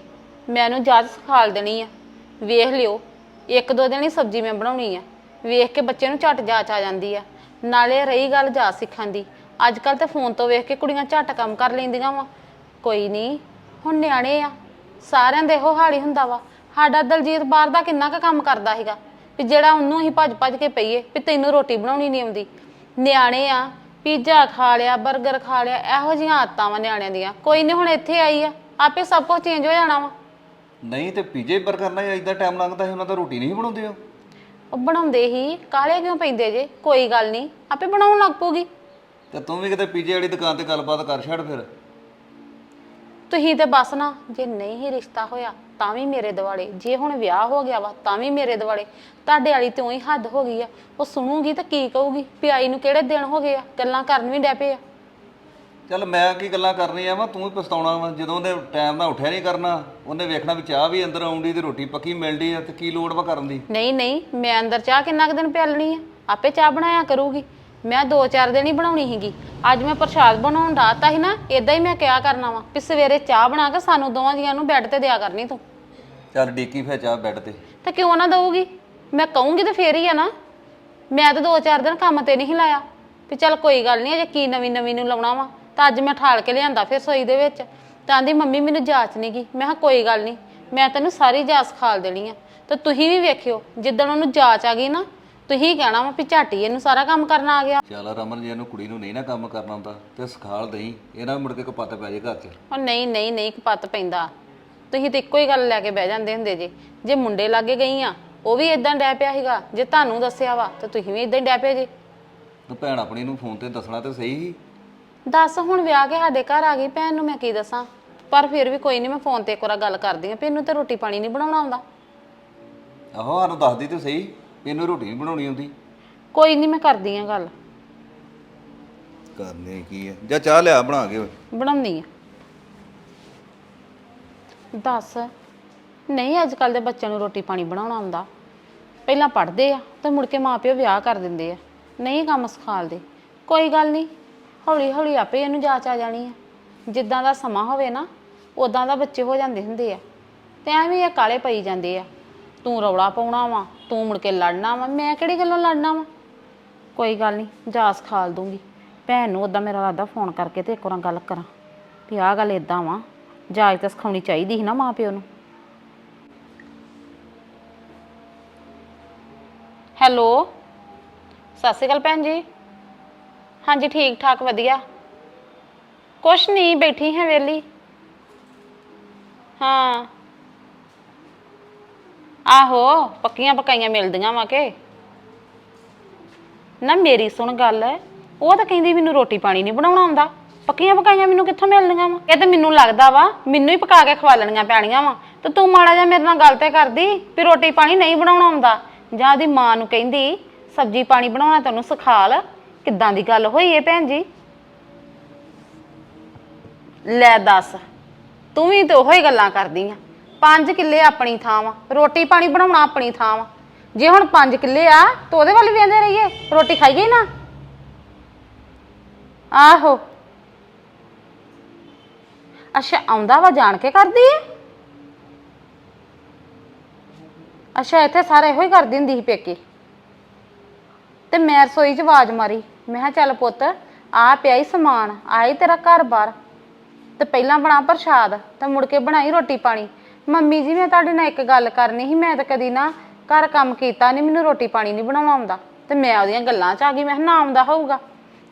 ਮੈਂ ਉਹਨੂੰ ਜਾਚ ਸਿਖਾਲ ਦੇਣੀ ਆ। ਵੇਖ ਲਿਓ ਇੱਕ ਦੋ ਦਿਨ ਹੀ ਸਬਜ਼ੀ ਮੈਂ ਬਣਾਉਣੀ ਆ। ਵੇਖ ਕੇ ਬੱਚੇ ਨੂੰ ਝਟ ਜਾਚ ਆ ਜਾਂਦੀ ਆ। ਨਾਲੇ ਰਹੀ ਗੱਲ ਜਾਚ ਸਿੱਖਣ ਦੀ ਅੱਜ ਕੱਲ ਤੇ ਫੋਨ ਤੋਂ ਵੇਖ ਕੇ ਕੁੜੀਆਂ ਝਟ ਕੰਮ ਕਰ ਲੈਂਦੀਆਂ ਵਾ। ਕੋਈ ਨਹੀਂ ਹੁਣ ਨਿਆਣੇ ਆ ਸਾਰਿਆਂ ਦੇ ਇਹੋ ਹਾਲ ਹੀ ਹੁੰਦਾ ਵਾ। ਸਾਡਾ ਦਲਜੀਤ ਬਾਹਰ ਦਾ ਕਿੰਨਾ ਕੁ ਕੰਮ ਕਰਦਾ ਸੀਗਾ ਵੀ ਜਿਹੜਾ ਉਹਨੂੰ ਹੀ ਭੱਜ ਭੱਜ ਕੇ ਪਈਏ ਵੀ ਤੈਨੂੰ ਰੋਟੀ ਬਣਾਉਣੀ ਨਹੀਂ ਆਉਂਦੀ। ਨਿਆਣੇ ਆ ਪੀਜ਼ਾ ਖਾ ਲਿਆ 버ਗਰ ਖਾ ਲਿਆ ਇਹੋ ਜਿਹੀਆਂ ਆਦਤਾਂ ਵਾ ਨਿਆਣਿਆਂ ਦੀਆਂ। ਕੋਈ ਨਹੀਂ ਹੁਣ ਇੱਥੇ ਆਈ ਆ ਆਪੇ ਸਭ ਕੁਝ ਚੇਂਜ ਹੋ ਜਾਣਾ ਵਾ। ਨਹੀਂ ਤੇ ਪੀਜੇ ਬਰ ਕਰਨਾ ਜਾਂ ਇਦਾਂ ਟਾਈਮ ਲੰਘਦਾ ਸੀ ਉਹਨਾਂ ਦਾ ਰੋਟੀ ਨਹੀਂ ਬਣਾਉਂਦੇ ਹੋ ਉਹ ਬਣਾਉਂਦੇ ਹੀ ਕਾਲੇ ਕਿਉਂ ਪੈਂਦੇ ਜੇ? ਕੋਈ ਗੱਲ ਨਹੀਂ ਆਪੇ ਬਣਾਉਣ ਲੱਗ ਪਊਗੀ। ਤੇ ਤੂੰ ਵੀ ਕਿਤੇ ਪੀਜੇ ਵਾਲੀ ਦੁਕਾਨ ਤੇ ਗੱਲਬਾਤ ਕਰ ਛੱਡ ਫਿਰ। ਤੁਸੀਂ ਤੇ ਬਸ ਨਾ ਜੇ ਨਹੀਂ ਹੀ ਰਿਸ਼ਤਾ ਹੋਇਆ ਤਾਂ ਵੀ ਮੇਰੇ ਦਿਵਾਲੇ। ਜੇ ਹੁਣ ਵਿਆਹ ਹੋ ਗਿਆ ਵਾ ਤਾਂ ਵੀ ਮੇਰੇ ਦਿਵਾਲੇ। ਤੁਹਾਡੇ ਵਾਲੀ ਤੇ ਉਹੀ ਹੱਦ ਹੋ ਗਈ ਆ। ਉਹ ਸੁਣੂਗੀ ਤਾਂ ਕੀ ਕਹੂਗੀ? ਪਿਆਈ ਨੂੰ ਕਿਹੜੇ ਦਿਨ ਹੋ ਗਏ ਆ? ਗੱਲਾਂ ਕਰਨ ਵੀ ਡੈ ਪਏ ਆ। ਚੱਲ ਮੈਂ ਕੀ ਗੱਲਾਂ ਕਰਨੀਆਂ ਵਾ? ਤੂੰ ਹੀ ਪਛਤਾਉਣਾ ਵਾ। ਜਦੋਂ ਉਹਨੇ ਟਾਈਮ ਨਾਲ ਉੱਠਿਆ ਨਹੀਂ ਕਰਨਾ ਉਹਨੇ ਵੇਖਣਾ ਵੀ ਚਾਹ ਵੀ ਅੰਦਰ ਆਉਂਦੀ ਤੇ ਰੋਟੀ ਪੱਕੀ ਮਿਲਦੀ ਆ ਤੇ ਕੀ ਲੋੜ ਵਾ ਕਰਨ ਦੀ? ਨਹੀਂ ਨਹੀਂ ਮੈਂ ਅੰਦਰ ਚਾਹ ਕਿੰਨਾ ਕੁ ਦਿਨ ਪਿਆਲਣੀ ਆ? ਆਪੇ ਚਾਹ ਬਣਾਇਆ ਕਰੂਗੀ। ਮੈਂ ਦੋ ਚਾਰ ਦਿਨ ਹੀ ਬਣਾਉਣੀ ਸੀਗੀ। ਅੱਜ ਮੈਂ ਪ੍ਰਸ਼ਾਦ ਬਣਾਉਣ ਰਾਤਾ ਸੀ ਨਾ ਇਦਾਂ ਹੀ ਮੈਂ ਕਿਹਾ ਕਰਨਾ ਵਾ ਵੀ ਸਵੇਰੇ ਚਾਹ ਬਣਾ ਕੇ ਸਾਨੂੰ ਦੋਵਾਂ ਜੀਆਂ ਨੂੰ ਬੈੱਡ ਤੇ ਦਿਆ ਕਰਨੀ ਤੂੰ। ਚੱਲ ਡੀਕੀ ਫੇ ਚਾਹ ਬੈੱਡ ਤੇ। ਤੇ ਕਿਉਂ ਨਾ ਦਊਗੀ? ਮੈਂ ਕਹੂੰਗੀ ਤੇ ਫੇਰ ਹੀ ਆ ਨਾ। ਮੈਂ ਤਾਂ ਦੋ ਚਾਰ ਦਿਨ ਕੰਮ ਤੇ ਨਹੀਂ ਲਾਇਆ। ਵੀ ਚੱਲ ਕੋਈ ਗੱਲ ਨਹੀਂ ਅਜੇ ਕੀ ਨਵੀਂ ਨਵੀਂ ਨੂੰ ਲਾਉਣਾ ਵਾ। ਤਾਂ ਅੱਜ ਮੈਂ ਠਾਲ ਕੇ ਲਿਆਂਦਾ ਫਿਰ ਸੋਈ ਦੇ ਵਿੱਚ। ਤਾਂ ਆਂਦੀ ਮੰਮੀ ਮੈਨੂੰ ਜਾਚ ਨਹੀਂ ਗਈ ਮੈਂ ਕਿਹਾ ਕੋਈ ਗੱਲ ਨਹੀਂ ਮੈਂ ਤੈਨੂੰ ਸਾਰੀ ਜਾਚ ਖਾਲ ਦੇਣੀ ਆ। ਤੇ ਤੁਸੀਂ ਵੀ ਵੇਖਿਓ ਜਿੱਦਣ ਉਹਨੂੰ ਜਾਚ ਆ ਗਈ ਨਾ ਤੁਸੀਂ ਕਹਿਣਾ ਵਾ ਵੀ ਝਾਟੀ ਇਹਨੂੰ ਸਾਰਾ ਕੰਮ ਕਰਨਾ ਆ ਗਿਆ। ਚੱਲ ਰਮਨ ਜੀ ਇਹਨੂੰ ਕੁੜੀ ਨੂੰ ਨਹੀਂ ਨਾ ਕੰਮ ਕਰਨਾ ਆਉਂਦਾ ਤੇ ਸਿਖਾਲ ਦੇਈ ਇਹਨਾਂ ਮੁੜ ਕੇ ਕਪੱਤ ਪੈ ਜੇ ਘਰ 'ਚ। ਉਹ ਨਹੀਂ ਨਹੀਂ ਨਹੀਂ ਪੱਤ ਪੈਂਦਾ। ਤੁਸੀਂ ਤੇ ਇੱਕੋ ਹੀ ਗੱਲ ਲੈ ਕੇ ਬਹਿ ਜਾਂਦੇ ਹੁੰਦੇ ਜੇ। ਜੇ ਮੁੰਡੇ ਲਾਗੇ ਗਈ ਆ ਉਹ ਵੀ ਇਦਾਂ ਡੈ ਪਿਆ ਸੀਗਾ। ਜੇ ਤੁਹਾਨੂੰ ਦੱਸਿਆ ਵਾ ਤਾਂ ਤੁਸੀਂ ਵੀ ਇਦਾਂ ਹੀ ਡੈ ਪਿਆ ਜੇ। ਤੂੰ ਭੈਣ ਆਪਣੀ ਨੂੰ ਫੋਨ ਤੇ ਦੱਸਣਾ ਤੇ ਸਹੀ ਸੀ। ਦੱਸ ਹੁਣ ਵਿਆਹ ਕੇ ਸਾਡੇ ਘਰ ਆ ਗਈ ਭੈਣ ਨੂੰ ਮੈਂ ਕੀ ਦੱਸਾਂ? ਪਰ ਫਿਰ ਵੀ ਕੋਈ ਨਹੀਂ ਮੈਂ ਫੋਨ ਤੇ ਇੱਕ ਵਾਰ ਗੱਲ ਕਰਦੀ ਆ ਵੀ ਇਹਨੂੰ ਤੇ ਰੋਟੀ ਪਾਣੀ ਨਹੀਂ ਬਣਾਉਣਾ ਆਉਂਦਾ। ਆਹੋ ਸਾਨੂੰ ਦੱਸਦੀ ਤੇ ਸਹੀ। ਇਹਨੂੰ ਰੋਟੀ ਨਹੀਂ ਬਣਾਉਣੀ ਆਉਂਦੀ ਕੋਈ ਨਹੀਂ ਮੈਂ ਕਰਦੀ ਆ ਗੱਲ। ਕਰਨੇ ਕੀ ਹੈ ਜਾਂ ਚਾਹ ਲਿਆ ਬਣਾ ਕੇ ਓਏ। ਬਣਾਉਣੀ ਆ। ਦੱਸ ਨਹੀਂ ਅੱਜ ਕੱਲ ਦੇ ਬੱਚਿਆਂ ਨੂੰ ਰੋਟੀ ਪਾਣੀ ਬਣਾਉਣਾ ਆਉਂਦਾ। ਪਹਿਲਾਂ ਪੜ੍ਹਦੇ ਆ ਤੇ ਮੁੜ ਕੇ ਮਾਪਿਓ ਵਿਆਹ ਕਰ ਦਿੰਦੇ ਆ। ਨਹੀਂ ਕੰਮ ਸਿਖਾਲਦੇ। ਕੋਈ ਗੱਲ ਨਹੀਂ ਹੌਲੀ ਹੌਲੀ ਆਪੇ ਇਹਨੂੰ ਜਾਚ ਆ ਜਾਣੀ ਆ। ਜਿੱਦਾਂ ਦਾ ਸਮਾਂ ਹੋਵੇ ਨਾ ਉਦਾਂ ਦਾ ਬੱਚੇ ਹੋ ਜਾਂਦੇ ਹੁੰਦੇ ਆ। ਤੇ ਐਵੇਂ ਇਹ ਕਾਲੇ ਪਈ ਜਾਂਦੇ ਆ। ਤੂੰ ਰੌਲਾ ਪਾਉਣਾ ਵਾ ਤੂੰ ਮੁੜ ਕੇ ਲੜਨਾ ਵਾ, ਮੈਂ ਕਿਹੜੀ ਗੱਲੋਂ ਲੜਨਾ ਵਾ? ਕੋਈ ਗੱਲ ਨਹੀਂ ਜਾਸ ਖਾਲ ਦੂੰਗੀ। ਭੈਣ ਨੂੰ ਉਦਾਂ ਮੇਰਾ ਰਾਦਾ ਫੋਨ ਕਰਕੇ ਤੇ ਇੱਕ ਵਾਰ ਗੱਲ ਕਰਾਂ ਵੀ ਆਹ ਗੱਲ ਇਦਾਂ ਵਾ ਜਾਜ ਤਾਂ ਸਿਖਾਉਣੀ ਚਾਹੀਦੀ ਸੀ ਨਾ ਮਾਂ ਪਿਓ ਨੂੰ। ਹੈਲੋ, ਸਤਿ ਸ਼੍ਰੀ ਅਕਾਲ ਭੈਣ ਜੀ। ਹਾਂਜੀ ਠੀਕ ਠਾਕ ਵਧੀਆ। ਕੁਛ ਨਹੀਂ ਬੈਠੀ ਹਾਂ ਵੇਲੀ ਹਾਂ। ਆਹੋ, ਪੱਕੀਆਂ ਪਕਾਈਆਂ ਮਿਲਦੀਆਂ ਵਾ ਕੇ। ਨਾ ਮੇਰੀ ਸੁਣ ਗੱਲ, ਉਹ ਤਾਂ ਕਹਿੰਦੀ ਮੈਨੂੰ ਰੋਟੀ ਪਾਣੀ ਨਹੀਂ ਬਣਾਉਣਾ ਆਉਂਦਾ। ਪੱਕੀਆਂ ਪਕਾਈਆਂ ਮੈਨੂੰ ਕਿੱਥੋਂ ਮਿਲਣੀਆਂ ਵਾ? ਇਹ ਤਾਂ ਮੈਨੂੰ ਲੱਗਦਾ ਵਾ, ਮੈਨੂੰ ਹੀ ਪਕਾ ਕੇ ਖਵਾ ਲੈਣੀਆਂ ਪੈਣੀਆਂ ਵਾ। ਤੇ ਤੂੰ ਮਾੜਾ ਜਿਹਾ ਮੇਰੇ ਨਾਲ ਗੱਲ ਤੇ ਕਰਦੀ ਵੀ ਰੋਟੀ ਪਾਣੀ ਨਹੀਂ ਬਣਾਉਣਾ ਆਉਂਦਾ। ਜਾਂ ਦੀ ਮਾਂ ਨੂੰ ਕਹਿੰਦੀ, ਸਬਜੀ ਪਾਣੀ ਬਣਾਉਣਾ ਤੈਨੂੰ ਸਿਖਾ ਲ। ਕਿੱਦਾਂ ਦੀ ਗੱਲ ਹੋਈ ਏ ਭੈਣ ਜੀ? ਲੈ ਦੱਸ, ਤੂੰ ਵੀ ਤੇ ਉਹੋ ਗੱਲਾਂ ਕਰਦੀ ਆ। ਪੰਜ ਕਿੱਲੇ ਆਪਣੀ ਥਾਂ ਵਾ, ਰੋਟੀ ਪਾਣੀ ਬਣਾਉਣਾ ਆਪਣੀ ਥਾਂ ਵਾ। ਜੇ ਹੁਣ ਪੰਜ ਕਿੱਲੇ ਆ, ਤਾਂ ਉਹਦੇ ਵੱਲ ਵੇਂਦੇ ਰਹੀਏ, ਰੋਟੀ ਖਾਈਏ ਨਾ। ਆਹੋ। ਅੱਛਾ, ਆਉਂਦਾ ਵਾ, ਜਾਣ ਕੇ ਕਰਦੀ ਏ? ਅੱਛਾ, ਇੱਥੇ ਸਾਰੇ ਇਹੋ ਹੀ ਕਰਦੀ ਹੁੰਦੀ ਸੀ ਪੇਕੇ। ਤੇ ਮੈਂ ਰਸੋਈ 'ਚ ਆਵਾਜ਼ ਮਾਰੀ, ਮੈਂ ਕਿਹਾ, ਚੱਲ ਪੁੱਤ, ਆ ਪਿਆ ਹੀ ਸਮਾਨ ਆਈ ਤੇਰਾ ਘਰ ਬਾਰ ਤੇ ਪਹਿਲਾਂ ਬਣਾ ਪ੍ਰਸ਼ਾਦ, ਤੇ ਮੁੜ ਕੇ ਬਣਾਈ ਰੋਟੀ ਪਾਣੀ। ਮੰਮੀ ਜੀ, ਮੈਂ ਤੁਹਾਡੇ ਨਾਲ ਇੱਕ ਗੱਲ ਕਰਨੀ ਸੀ, ਮੈਂ ਤਾਂ ਕਦੀ ਨਾ ਘਰ ਕੰਮ ਕੀਤਾ ਨਹੀਂ ਮੈਨੂੰ ਰੋਟੀ ਪਾਣੀ ਨਹੀਂ ਬਣਾਉਣਾ ਆਉਂਦਾ। ਤੇ ਮੈਂ ਉਹਦੀਆਂ ਗੱਲਾਂ 'ਚ ਆ ਗਈ, ਮੈਂ ਕਿਹਾ ਨਾ ਆਉਂਦਾ ਹੋਊਗਾ।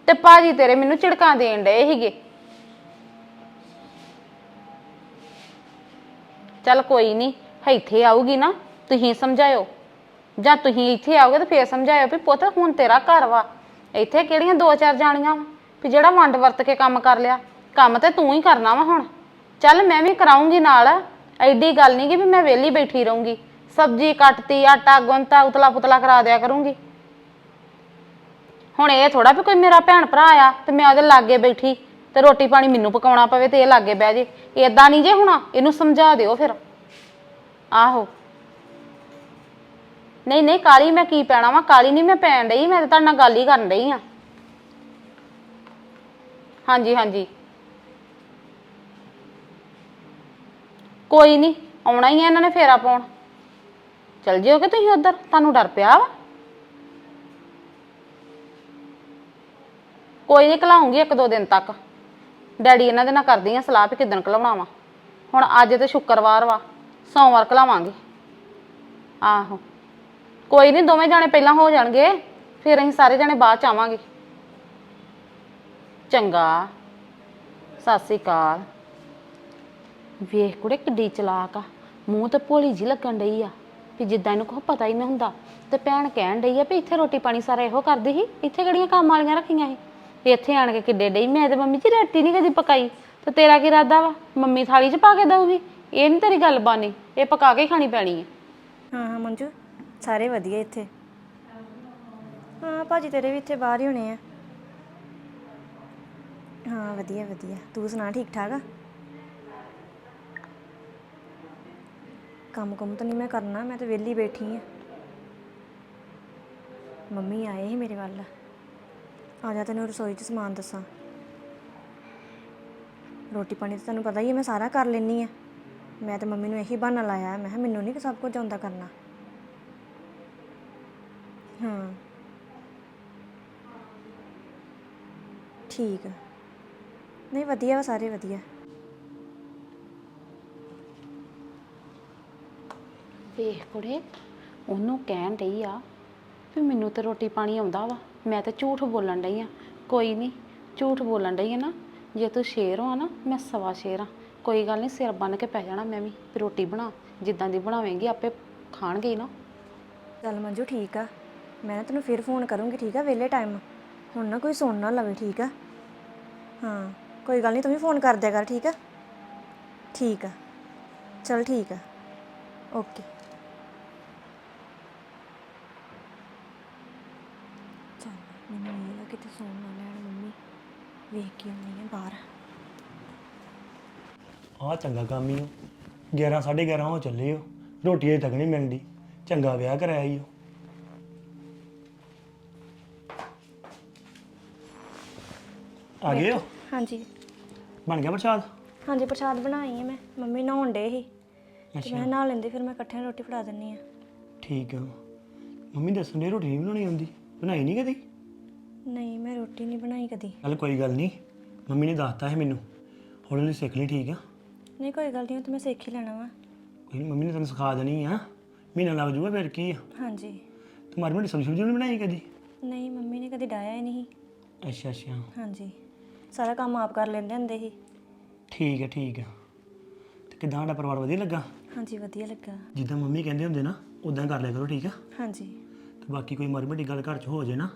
ਤੇ ਭਾਜੀ ਤੇਰੇ ਮੈਨੂੰ ਝਿੜਕਾਂ ਦੇਣ ਡਏ ਸੀਗੇ। ਚੱਲ ਕੋਈ ਨਹੀਂ ਇੱਥੇ ਆਊਗੀ ਨਾ, ਤੁਸੀਂ ਸਮਝਾਇਓ। ਜਾਂ ਤੁਸੀਂ ਇੱਥੇ ਆਓਗੇ ਤਾਂ ਫੇਰ ਸਮਝਾਇਓ ਵੀ ਪੁੱਤ, ਹੁਣ ਤੇਰਾ ਘਰ ਵਾ। ਇੱਥੇ ਕਿਹੜੀਆਂ ਦੋ ਚਾਰ ਜਾਣੀਆਂ ਵਾ, ਵੀ ਜਿਹੜਾ ਵੰਡ ਵਰਤ ਕੇ ਕੰਮ ਕਰ ਲਿਆ, ਕੰਮ ਤੇ ਤੂੰ ਹੀ ਕਰਨਾ ਵਾ ਹੁਣ। ਚੱਲ ਮੈਂ ਵੀ ਕਰਾਉਂਗੀ ਨਾਲ। ਐਡੀ ਗੱਲ ਨਹੀਂ ਕਿ ਵੀ ਮੈਂ ਵਿਹਲੀ ਬੈਠੀ ਰਹੂੰਗੀ। ਸਬਜ਼ੀ ਕੱਟਤੀ, ਆਟਾ, ਗੁੰਨਤਾ, ਉਤਲਾ ਪੁਤਲਾ ਕਰਾ ਦਿਆ ਕਰੂੰਗੀ। ਹੁਣ ਇਹ ਥੋੜਾ ਵੀ ਕੋਈ ਮੇਰਾ ਭੈਣ ਭਰਾ ਆ ਤੇ ਮੈਂ ਉਹਦੇ ਲਾਗੇ ਬੈਠੀ ਤੇ ਰੋਟੀ ਪਾਣੀ ਮੈਨੂੰ ਪਕਾਉਣਾ ਪਵੇ ਤੇ ਇਹ ਲਾਗੇ ਬਹਿ ਜੇ। ਏਦਾਂ ਨਹੀਂ ਜੇ ਹੋਣਾ, ਇਹਨੂੰ ਸਮਝਾ ਦਿਓ ਫਿਰ। ਆਹੋ। ਨਹੀਂ ਨਹੀਂ, ਕਾਲੀ ਮੈਂ ਕੀ ਪੈਣਾ ਵਾ? ਕਾਲੀ ਨਹੀਂ ਮੈਂ ਪੈਣ ਡਈ, ਮੈਂ ਤਾਂ ਤੁਹਾਡੇ ਨਾਲ ਗੱਲ ਹੀ ਕਰਨ ਡਈ ਆ। ਹਾਂਜੀ ਹਾਂਜੀ। ਕੋਈ ਨਹੀਂ, ਆਉਣਾ ਹੀ ਆ ਇਹਨਾਂ ਨੇ ਫੇਰਾ ਪਾਉਣ। ਚਲ ਜਿਓਗੇ ਤੁਸੀਂ ਉਧਰ, ਤੁਹਾਨੂੰ ਡਰ ਪਿਆ ਵਾ? ਕੋਈ ਨਹੀਂ ਕਲਾਉਂਗੀ ਇੱਕ ਦੋ ਦਿਨ ਤੱਕ। ਡੈਡੀ ਇਹਨਾਂ ਦੇ ਨਾਲ ਕਰਦੀ ਆ ਸਲਾਹ ਵੀ ਕਿਦਣ ਕਲਾਉਣਾ ਵਾ। ਹੁਣ ਅੱਜ ਤੇ ਸ਼ੁੱਕਰਵਾਰ ਵਾ, ਸੋਮਵਾਰ ਕਲਾਵਾਂਗੇ ਆਹੋ। ਕੋਈ ਨਹੀਂ, ਦੋਵੇਂ ਜਾਣੇ ਪਹਿਲਾਂ ਹੋ ਜਾਣਗੇ, ਫਿਰ ਅਸੀਂ ਸਾਰੇ ਜਾਣੇ ਬਾਅਦ ਚ ਆਵਾਂਗੇ। ਚੰਗਾ। ਸਤਿ ਸ੍ਰੀ ਅਕਾਲ। ਵੇਖ ਕੁੜੇ ਕਿੱਡੀ ਚਲਾਕ ਆ। ਮੂੰਹ ਤੇ ਭੋਲੀ ਜੀ ਲੱਗਣ ਡਈ ਆ ਵੀ ਜਿੱਦਾਂ ਇਹਨੂੰ ਕੋਈ ਪਤਾ ਹੀ ਨਹੀਂ ਹੁੰਦਾ। ਤੇ ਭੈਣ ਕਹਿਣ ਡਈ ਆ ਵੀ ਇੱਥੇ ਰੋਟੀ ਪਾਣੀ ਸਾਰਾ ਇਹੋ ਕਰਦੀ ਸੀ, ਇੱਥੇ ਕਿਹੜੀਆਂ ਕੰਮ ਵਾਲੀਆਂ ਰੱਖੀਆਂ ਸੀ? ਇੱਥੇ ਆਣ ਕੇ ਕਿੱਡੇ ਡਈ, ਮੈਂ ਤੇ ਮੰਮੀ ਜੀ ਰੋਟੀ ਨਹੀਂ ਕਦੀ ਪਕਾਈ। ਤੇ ਤੇਰਾ ਕੀ ਇਰਾਦਾ ਵਾ? ਮੰਮੀ ਥਾਲੀ 'ਚ ਪਾ ਕੇ ਦਊਗੀ ਇਹ ਨਹੀਂ ਤੇਰੀ ਗੱਲ ਬਾਨੀ, ਇਹ ਪਕਾ ਕੇ ਖਾਣੀ ਪੈਣੀ ਹੈ ਹਾਂ ਹਾਂ, ਮੰਜੂ, ਸਾਰੇ ਵਧੀਆ ਇੱਥੇ। ਹਾਂ, ਭਾਜੀ ਤੇਰੇ ਵੀ ਇੱਥੇ ਬਾਹਰ ਹੀ ਹੋਣੇ ਆ। ਹਾਂ, ਵਧੀਆ ਵਧੀਆ। ਤੂੰ ਸੁਣਾ ਠੀਕ ਠਾਕ ਆ? ਕੰਮ ਕੰਮ ਤਾਂ ਨਹੀਂ ਮੈਂ ਕਰਨਾ, ਮੈਂ ਤਾਂ ਵਿਹਲੀ ਬੈਠੀ ਆ। ਮੰਮੀ ਆਏ ਸੀ ਮੇਰੇ ਵੱਲ। ਆ ਜਾ ਤੈਨੂੰ ਰਸੋਈ 'ਚ ਸਮਾਨ ਦੱਸਾਂ। ਰੋਟੀ ਪਾਣੀ ਤਾਂ ਤੈਨੂੰ ਪਤਾ ਹੀ ਹੈ ਮੈਂ ਸਾਰਾ ਕਰ ਲੈਣੀ ਆ। ਮੈਂ ਤਾਂ ਮੰਮੀ ਨੂੰ ਇਹੀ ਬਹਾਨਾ ਲਾਇਆ, ਮੈਂ ਕਿਹਾ ਮੈਨੂੰ ਨਹੀਂ ਸਭ ਕੁਝ ਆਉਂਦਾ ਕਰਨਾ। ਹਾਂ। ਠੀਕ ਆ। ਨਹੀਂ, ਵਧੀਆ ਵਾ, ਸਾਰੇ ਵਧੀਆ। ਵੇਖ ਕੁੜੇ, ਉਹਨੂੰ ਕਹਿਣ ਡਈ ਆ ਵੀ ਮੈਨੂੰ ਤੇ ਰੋਟੀ ਪਾਣੀ ਆਉਂਦਾ ਵਾ, ਮੈਂ ਤਾਂ ਝੂਠ ਬੋਲਣ ਡਈ ਆ। ਕੋਈ ਨਹੀਂ ਝੂਠ ਬੋਲਣ ਡਈ ਆ ਨਾ, ਜੇ ਤੂੰ ਸ਼ੇਰ ਹੋ ਨਾ, ਮੈਂ ਸਵਾ ਸ਼ੇਰ ਆ। ਕੋਈ ਗੱਲ ਨਹੀਂ ਸਿਰ ਬੰਨ ਕੇ ਪੈ ਜਾਣਾ ਮੈਂ ਵੀ ਵੀ ਰੋਟੀ ਬਣਾ, ਜਿੱਦਾਂ ਦੀ ਬਣਾਵੇਂਗੀ, ਆਪੇ ਖਾਣਗੇ ਹੀ ਨਾ। ਚੱਲ ਮੰਜੂ, ਠੀਕ ਆ। ਮੈਂ ਨਾ ਤੈਨੂੰ ਫਿਰ ਫੋਨ ਕਰੂੰਗੀ, ਠੀਕ ਆ, ਵਿਹਲੇ ਟਾਈਮ ਹੁਣ ਨਾ ਕੋਈ ਸੁਣ ਨਾ ਲਵੇ, ਠੀਕ ਆ? ਹਾਂ, ਕੋਈ ਗੱਲ ਨਹੀਂ ਤੂੰ ਵੀ ਫੋਨ ਕਰ ਦਿਆ ਕਰ, ਠੀਕ ਆ? ਠੀਕ ਆ। ਚਲ ਠੀਕ ਆ। ਓਕੇ ਚੱਲ ਮੈਨੂੰ ਇਹ ਲੱਗੇ ਤੇ ਸੁਣ ਨਾ ਲੈਣ ਮੰਮੀ। ਵੇਖ ਕੇ ਆਉਣੀ ਆ ਬਾਹਰ। ਆਹ ਚੰਗਾ ਕੰਮ ਹੀ ਹੋ 11 11:30 ਹੋ ਚੱਲੇ ਹੋ ਰੋਟੀ ਅਜੇ ਤੱਕ ਨਹੀਂ ਮਿਲਦੀ। ਚੰਗਾ ਵਿਆਹ ਕਰਾਇਆ ਹੀ ਹੋ ਆ ਗਏ ਹੋ ਹਾਂਜੀ। ਬਣ ਗਿਆ ਪ੍ਰਸ਼ਾਦ? ਹਾਂਜੀ ਪ੍ਰਸ਼ਾਦ ਬਣਾਈ ਆ ਮੈਂ। ਮੰਮੀ ਨਹਾਉਣ ਡੇ ਸੀ। ਤੇ ਅੱਛਾ। ਮੈਂ ਨਹਾ ਲੈਂਦੀ ਫਿਰ ਮੈਂ ਇਕੱਠਿਆਂ ਰੋਟੀ ਫੜਾ ਦਿੰਨੀ ਆ। ਠੀਕ ਆ। ਮੰਮੀ ਦੱਸਣ ਦੀ ਰੋਟੀ ਨਹੀਂ ਬਣਾਉਣੀ ਆਉਂਦੀ ਬਣਾਈ ਨਹੀਂ ਕਦੀ? ਨਹੀਂ ਮੈਂ ਰੋਟੀ ਨਹੀਂ ਬਣਾਈ ਕਦੀ। ਚੱਲ ਕੋਈ ਗੱਲ ਨਹੀਂ ਮੰਮੀ ਨੇ ਦੱਸਤਾ ਹੈ ਮੈਨੂੰ। ਹੌਲੀ ਹੌਲੀ ਸਿੱਖ ਲਈ ਠੀਕ ਆ? ਨਹੀਂ ਕੋਈ ਗੱਲ ਨਹੀਂ ਉਹ ਤਾਂ ਮੈਂ ਸਿੱਖ ਹੀ ਲੈਣਾ ਵਾ। ਕੋਈ ਨੀ, ਮੰਮੀ ਨੇ ਤੈਨੂੰ ਸਿਖਾ ਦੇਣੀ ਆ। ਮਹੀਨਾ ਲੱਗ ਜੂਗਾ ਫਿਰ ਕੀ ਆ? ਹਾਂਜੀ। ਤੁਹਾਡੀ ਮੋਟੀ ਸਬਜ਼ੀ ਸੁਬਜ਼ੀ ਨਹੀਂ ਬਣਾਈ ਕਦੀ? ਨਹੀਂ ਮੰਮੀ ਨੇ ਕਦੀ ਡਾਇਆ ਹੀ ਨਹੀਂ। ਅੱਛਾ ਅੱਛਾ। ਹਾਂਜੀ। ਸਾਰਾ ਕੰਮ ਆਪ ਕਰ ਲੈਂਦੇ ਹੁੰਦੇ ਸੀ। ਠੀਕ ਹੈ ਠੀਕ ਹੈ ਤੇ ਕਿਦਾਂ ਸਾਡਾ ਪਰਿਵਾਰ ਵਧੀਆ ਲੱਗਾ? ਹਾਂਜੀ ਵਧੀਆ ਲੱਗਾ। ਜਿੱਦਾਂ ਮੰਮੀ ਕਹਿੰਦੇ ਹੁੰਦੇ ਨਾ ਉਦਾਂ ਕਰ ਲਿਆ ਕਰੋ ਠੀਕ ਆ? ਹਾਂਜੀ। ਤੇ ਬਾਕੀ ਕੋਈ ਮਾੜੀ ਮੋਟੀ ਗੱਲ ਘਰ 'ਚ ਹੋ ਜੇ ਨਾ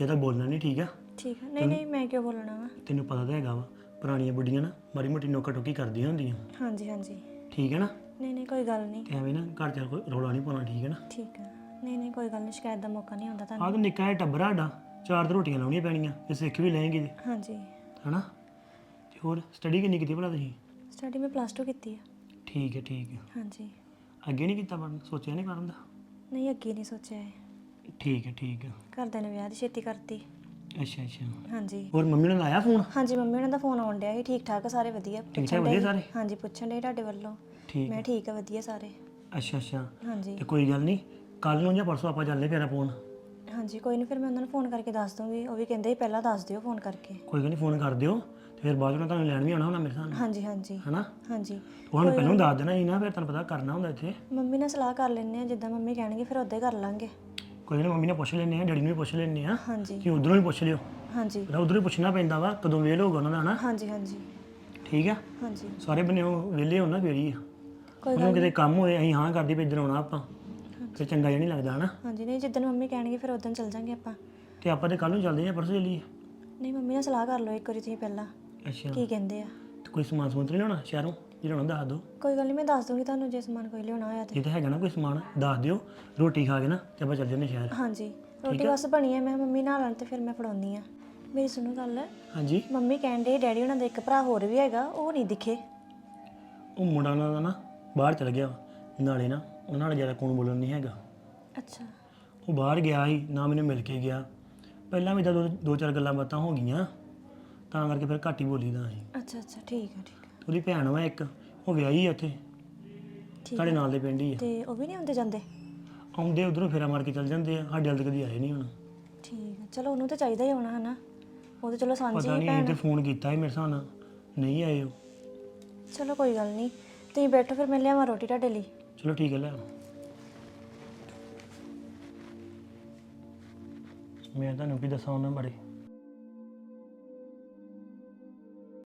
ਜਾਂ ਤਾਂ ਬੋਲਣਾ ਨਹੀਂ ਠੀਕ ਆ। ਠੀਕ ਆ। ਨਹੀਂ ਨਹੀਂ ਮੈਂ ਕਿਉਂ ਬੋਲਣਾ ਵਾ? ਤੈਨੂੰ ਪਤਾ ਤਾਂ ਹੈਗਾ ਵਾ ਪੁਰਾਣੀਆਂ ਬੁੱਢੀਆਂ ਨਾ ਮਾੜੀ ਮੋਟੀ ਨੋਕਾ ਟੋਕੀ ਕਰਦੀਆਂ ਹੁੰਦੀਆਂ। ਹਾਂਜੀ ਹਾਂਜੀ। ਠੀਕ ਹੈ ਨਾ? ਨਹੀਂ ਨਹੀਂ ਕੋਈ ਗੱਲ ਨਹੀਂ। ਤੇ ਐਵੇਂ ਨਾ ਘਰ 'ਚ ਕੋਈ ਰੌਲਾ ਨਹੀਂ ਪਾਉਣਾ ਠੀਕ ਹੈ ਨਾ? ਠੀਕ ਆ। ਨਹੀਂ ਨਹੀਂ ਕੋਈ ਗੱਲ ਨਹੀਂ ਸ਼ਿਕਾਇਤ ਦਾ ਮੌਕਾ ਨਹੀਂ ਆਉਂਦਾ ਤੁਹਾਨੂੰ। ਆਹ ਤਾਂ ਨਿੱਕਾ ਜਿਹਾ ਟੱਬਰ ਆ ਸਾਡਾ ਚਾਰ ਤਾਂ ਰੋਟੀਆਂ ਲਾਉਣੀਆਂ ਪੈਣੀਆਂ ਜੇ ਸਿੱਖ ਵੀ ਲਏਂਗੇ ਤੇ। ਹਾਂਜੀ। ਹਨਾ? ਤੇ ਹੋਰ ਸਟੱਡੀ ਕਿੰਨੀ ਕੀਤੀ ਭਲਾ ਤੁਸੀਂ? ਸਟੱਡੀ ਮੈਂ ਪਲੱਸ 2 ਕੀਤੀ ਆ। ਠੀਕ ਹੈ ਠੀਕ ਹੈ ਹਾਂਜੀ। ਅੱਗੇ ਨਹੀਂ ਕੀਤਾ ਪੜ੍ਹਨ? ਸੋਚਿਆ ਨਹੀਂ ਕਰਨ ਦਾ? ਨਹੀਂ ਅੱਗੇ ਨਹੀਂ ਸੋਚਿਆ ਹੈ ਠੀਕ ਹੈ ਠੀਕ ਹੈ। ਘਰਦਿਆਂ ਨੇ ਵਿਆਹ ਦੀ ਛੇਤੀ ਕਰਤੀ। ਅੱਛਾ ਅੱਛਾ। ਹਾਂਜੀ। ਹੋਰ ਮੰਮੀ ਨੇ ਲਾਇਆ ਫੋਨ? ਹਾਂਜੀ ਮੰਮੀ ਉਹਨਾਂ ਦਾ ਫੋਨ ਆਉਣ ਡਿਆ ਸੀ। ਠੀਕ ਠਾਕ ਆ ਸਾਰੇ ਵਧੀਆ। ਠਾਕ ਪੁੱਛਣ ਵਧੀਆ ਡਏ। ਸਾਰੇ? ਹਾਂਜੀ ਪੁੱਛਣ ਦੇ ਤੁਹਾਡੇ ਵੱਲੋਂ। ਠੀਕ ਮੈਂ ਠੀਕ ਆ ਵਧੀਆ ਸਾਰੇ। ਅੱਛਾ ਅੱਛਾ। ਹਾਂਜੀ। ਤੇ ਕੋਈ ਗੱਲ ਨਹੀਂ ਕੱਲ ਨੂੰ ਜਾਂ ਪਰਸੋਂ ਆਪਾਂ ਚੱਲੇ ਫੇਰ ਫੋਨ। ਹਾਂਜੀ ਕੋਈ ਨਹੀਂ ਫਿਰ ਮੈਂ ਉਹਨਾਂ ਨੂੰ ਫੋਨ ਕਰਕੇ ਦੱਸ ਦੂੰਗੀ। ਉਹ ਵੀ ਕਹਿੰਦੇ ਸੀ ਪਹਿਲਾਂ ਦੱਸ ਦਿਓ ਫੋਨ ਕਰਕੇ। ਕੋਈ ਗੱਲ ਨਹੀਂ ਫੋਨ ਕਰ ਦਿਓ। ਤੇ ਫਿਰ ਬਾਅਦ ਵਿੱਚ ਤੁਹਾਨੂੰ ਲੈਣ ਵੀ ਆਉਣਾ ਹੋਣਾ ਮੇਰੇ ਸਾਹਮਣੇ ਹਾਂਜੀ ਹਾਂਜੀ। ਹਨਾ? ਹਾਂਜੀ। ਤੁਹਾਨੂੰ ਪਹਿਲਾਂ ਦੱਸ ਦੇਣਾ ਸੀ ਨਾ ਫਿਰ ਤੁਹਾਨੂੰ ਪਤਾ ਕਰਨਾ ਹੁੰਦਾ ਇੱਥੇ। ਮੰਮੀ ਨਾਲ ਸਲਾਹ ਕਰ ਲੈਂਦੇ ਆ ਜਿੱਦਾਂ ਮੰਮੀ ਕਹਿਣਗੇ ਫਿਰ ਉਦਾਂ ਹੀ ਕਰ ਲਾਂਗੇ। ਕੋਈ ਨਹੀਂ ਮੰਮੀ ਨੇ ਪੁੱਛ ਲੈਣੇ ਆ ਡੈਡੀ ਨੂੰ ਵੀ ਪੁੱਛ ਲੈਣੇ ਆ ਹਾਂਜੀ। ਕਿ ਉਧਰੋਂ ਹੀ ਪੁੱਛ ਲਿਓ। ਹਾਂਜੀ। ਫਿਰ ਉਧਰੋਂ ਹੀ ਪੁੱਛਣਾ ਪੈਂਦਾ ਵਾ ਕਦੋਂ ਵੇਲ ਹੋਊਗਾ ਉਹਨਾਂ ਦਾ ਹਨਾ? ਹਾਂਜੀ ਹਾਂਜੀ। ਠੀਕ ਆ? ਹਾਂਜੀ। ਸਾਰੇ ਬੰਨੇ ਵੇਲੇ ਹੋਣ ਨਾ ਫੇਰ ਹੀ ਆ। ਕੋਈ ਉਹਨੂੰ ਕਿਤੇ ਕੰਮ ਹੋਏ ਅਸੀਂ ਹਾਂ ਕਰਦੀ ਭੇਜਣ ਆਉਣਾ ਆਪਾਂ। ਫਿਰ ਚੰਗਾ ਜਿਹਾ ਨਹੀਂ ਲੱਗਦਾ ਹਨਾ? ਹਾਂਜੀ ਨਹੀਂ ਜਿੱਦਣ ਮੰਮੀ ਕਹਿਣਗੇ ਫਿਰ ਉਦੋਂ ਚੱਲ ਜਾਾਂਗੇ ਆਪਾਂ। ਤੇ ਆਪਾਂ ਤੇ ਕੱਲ ਨੂੰ ਚੱਲਦੇ ਆ ਪਰਸੋਂ ਚੱਲੀਏ। ਨਹੀਂ ਮੰਮੀ ਨਾਲ ਸਲਾਹ ਕਰ ਲਓ ਇੱਕ ਵਾਰੀ ਤੁਸੀਂ ਪਹਿਲਾਂ। ਅੱਛਾ। ਕੀ ਕਹਿੰਦੇ ਆ? ਤੇ ਕੋਈ ਸਮਾਨ ਸਮੂਨ ਤਾਂ ਨਹੀਂ ਲਿਆਉਣਾ ਸ਼ਹਿਰੋਂ? ਲਿਆਉਣਾ ਦੱਸ ਦਿਓ ਕੋਈ ਗੱਲ ਨਹੀਂ ਮੈਂ ਦੱਸ ਦੂੰਗੀ ਤੁਹਾਨੂੰ ਜੇ ਸਮਾਨ ਕੋਈ ਲਿਆਉਣਾ ਹੋਇਆ ਤੇ। ਜੇ ਤਾਂ ਹੈਗਾ ਨਾ ਕੋਈ ਸਮਾਨ ਦੱਸ ਦਿਓ। ਰੋਟੀ ਖਾ ਕੇ ਨਾ ਤੇ ਆਪਾਂ ਚੱਲ ਜੰਨੇ ਸ਼ਹਿਰ। ਹਾਂਜੀ ਰੋਟੀ ਬਸ ਬਣੀ ਹੈ ਮੈਂ ਮੰਮੀ ਨਾਲ ਆਣ ਤੇ ਫਿਰ ਮੈਂ ਫੜਾਉਣੀ ਆ। ਮੇਰੀ ਸੁਣੋ ਗੱਲ। ਹਾਂਜੀ। ਮੰਮੀ ਕਹਿੰਦੇ ਡੈਡੀ ਉਹਨਾਂ ਦਾ ਇੱਕ ਭਰਾ ਹੋਰ ਵੀ ਹੈਗਾ ਉਹ ਨਹੀਂ ਦਿਖੇ। ਉਹ ਮੁੰਡਾ ਉਹਨਾਂ ਦਾ ਨਾ ਬਾਹਰ ਚਲ ਗਿਆ ਵਾ। ਨਾਲੇ ਨਾ ਉਹਨਾਂ ਨਾਲ ਜ਼ਿਆਦਾ ਕੋਣ ਬੋਲਣ ਨਹੀਂ ਹੈਗਾ। ਅੱਛਾ। ਉਹ ਬਾਹਰ ਗਿਆ ਸੀ ਨਾ ਮੈਨੂੰ ਮਿਲ ਕੇ ਗਿਆ। ਪਹਿਲਾਂ ਵੀ ਤਾਂ ਦੋ ਚਾਰ ਗੱਲਾਂ ਬਾਤਾਂ ਹੋ ਗਈਆਂ। ਤਾਂ ਕਰਕੇ ਫਿਰ ਘੱਟ ਹੀ ਬੋਲੀਦਾ ਸੀ। ਅੱਛਾ ਅੱਛਾ ਠੀਕ ਹੈ ਠੀਕ ਉਹਦੀ ਭੈਣ ਵਾ ਇੱਕ ਉਹ ਵਿਆਹੀ ਆ ਉੱਥੇ। ਠੀਕ ਤੁਹਾਡੇ ਨਾਲ ਦੇ ਪਿੰਡ ਹੀ ਆ। ਤੇ ਉਹ ਵੀ ਨਹੀਂ ਆਉਂਦੇ ਜਾਂਦੇ? ਆਉਂਦੇ ਉਧਰੋਂ ਫੇਰਾ ਮਾਰ ਕੇ ਚੱਲ ਜਾਂਦੇ ਆ ਸਾਡੇ ਵੱਲ ਤਾਂ ਕਦੀ ਆਏ ਨਹੀਂ ਹੁਣ। ਠੀਕ ਹੈ ਚਲੋ ਉਹਨੂੰ ਤਾਂ ਚਾਹੀਦਾ ਹੀ ਹੋਣਾ ਹਨਾ? ਉਹ ਤਾਂ ਚਲੋ ਸਾਂਝੀ ਪਤਾ ਨਹੀਂ ਤੇ ਫੋਨ ਕੀਤਾ ਸੀ ਮੇਰੇ ਹਿਸਾਬ ਨਾਲ ਨਹੀਂ ਆਏ ਉਹ। ਚਲੋ ਕੋਈ ਗੱਲ ਨਹੀਂ ਤੁਸੀਂ ਬੈਠੋ ਫਿਰ ਮੈਂ ਲਿਆਵਾਂ ਰੋਟੀ ਤੁਹਾਡੇ ਲਈ। ਚਲੋ ਠੀਕ ਹੈ ਲੈ ਆਓ। ਮੈਂ ਤੁਹਾਨੂੰ ਵੀ ਦੱਸਾਂ ਉਹਨਾਂ ਬਾਰੇ?